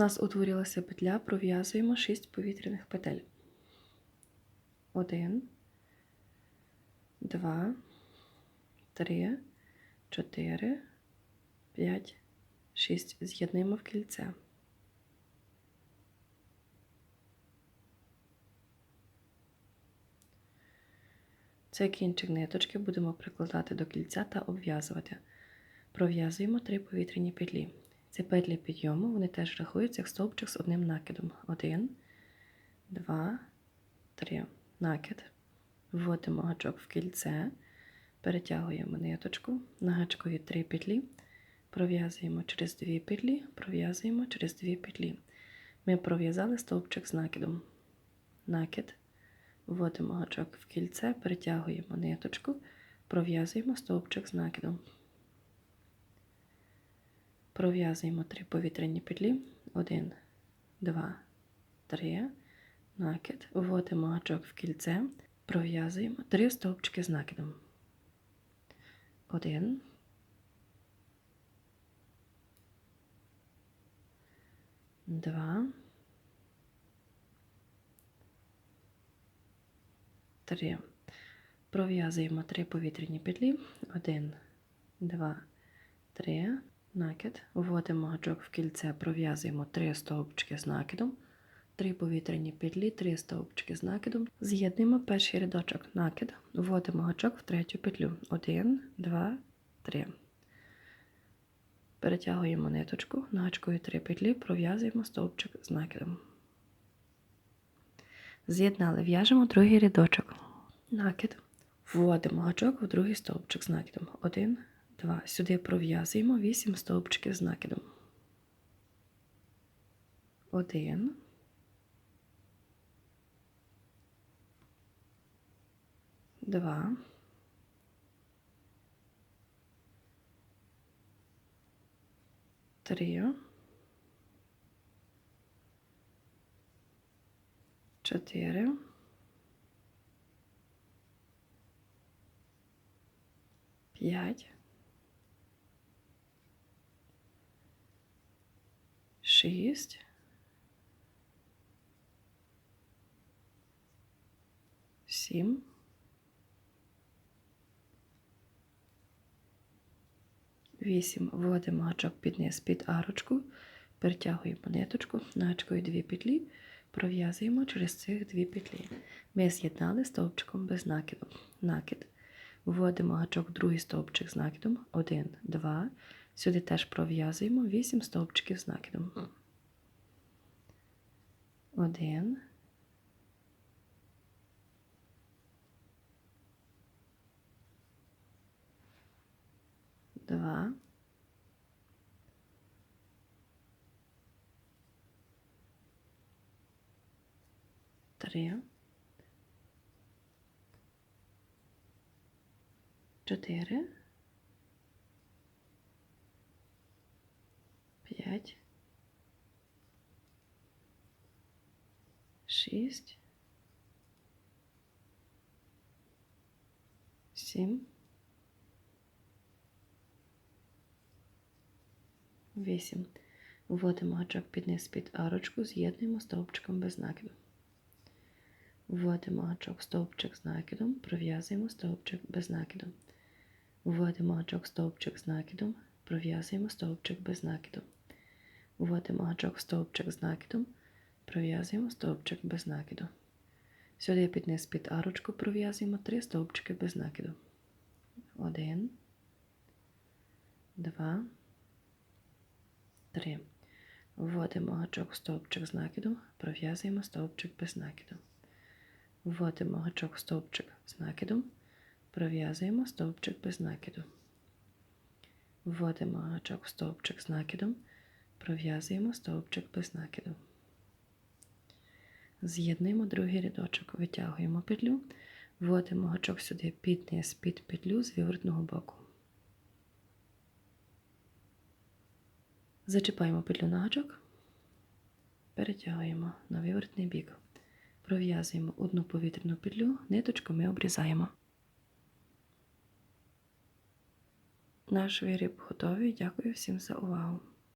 нас утворилася петля, пров'язуємо 6 повітряних петель. 1, 2, 3, 4, 5, 6. З'єднуємо в кільце. Цей кінчик ниточки будемо прикладати до кільця та обв'язувати. Пров'язуємо три повітряні петлі. Ці петлі підйому вони теж рахуються як стовпчик з одним накидом. Один, два, три. Накид. Вводимо гачок в кільце, перетягуємо ниточку, на гачкові три петлі, пров'язуємо через дві петлі, пров'язуємо через дві петлі. Ми пров'язали стовпчик з накидом. Накид. Вводимо гачок в кільце, перетягуємо ниточку, пров'язуємо стовпчик з накидом. Пров'язуємо три повітряні петлі. Один, два, три. Накид. Вводимо гачок в кільце, пров'язуємо три стовпчики з накидом. Один. Два. Три. Пров'язуємо три повітряні петлі. Один, два, три. Накид. Вводимо гачок в кільце, пров'язуємо три стовпчики з накидом. Три повітряні петлі, три стовпчики з накидом. З'єднуємо перший рядочок накид. Вводимо гачок в третю петлю. Один, два, три. Перетягуємо ниточку, на гачкові три петлі, пров'язуємо стовпчик з накидом. З'єднали, в'яжемо другий рядочок. Накид. Вводимо гачок в другий стовпчик з накидом. Один, два. Сюди пров'язуємо вісім стовпчиків з накидом. Один. Два. Три. Чотири. П'ять. Шість. Сім. Вісім. Вводимо гачок під низ під арочку, перетягуємо ниточку, на гачкові дві петлі, пров'язуємо через цих дві петлі. Ми з'єднали стовпчиком без накиду. Накид. Вводимо гачок в другий стовпчик з накидом. Один, два. Сюди теж пров'язуємо вісім стовпчиків з накидом. Один. Два. Три. Чотири. П'ять. Шість. Сім. Вісім. Вводимо гачок під низ під арочку, з'єднуємо стовпчиком без накиду. Вводимо гачок стовпчик з накидом, пров'язуємо стовпчик без накиду. Вводимо гачок стовпчик з накидом, пров'язуємо стовпчик без накиду. Вводимо гачок стовпчик з накидом, пров'язуємо стовпчик без накиду. Сюди під низ під арочку пров'язуємо три стовпчики без накиду. Один, два, три. Вводимо гачок стовпчик з накидом, пров'язуємо стовпчик без накиду. Вводимо гачок стовпчик з накидом, пров'язуємо стовпчик без накиду. Вводимо гачок стовпчик з накидом, пров'язуємо стовпчик без накиду. З'єднуємо другий рядочок, витягуємо петлю, вводимо гачок сюди під низ під петлю з виворотного боку. Зачіпаємо петлю на гачок, перетягуємо на виворотний бік. Пров'язуємо одну повітряну петлю, ниточку ми обрізаємо. Наш виріб готовий. Дякую всім за увагу.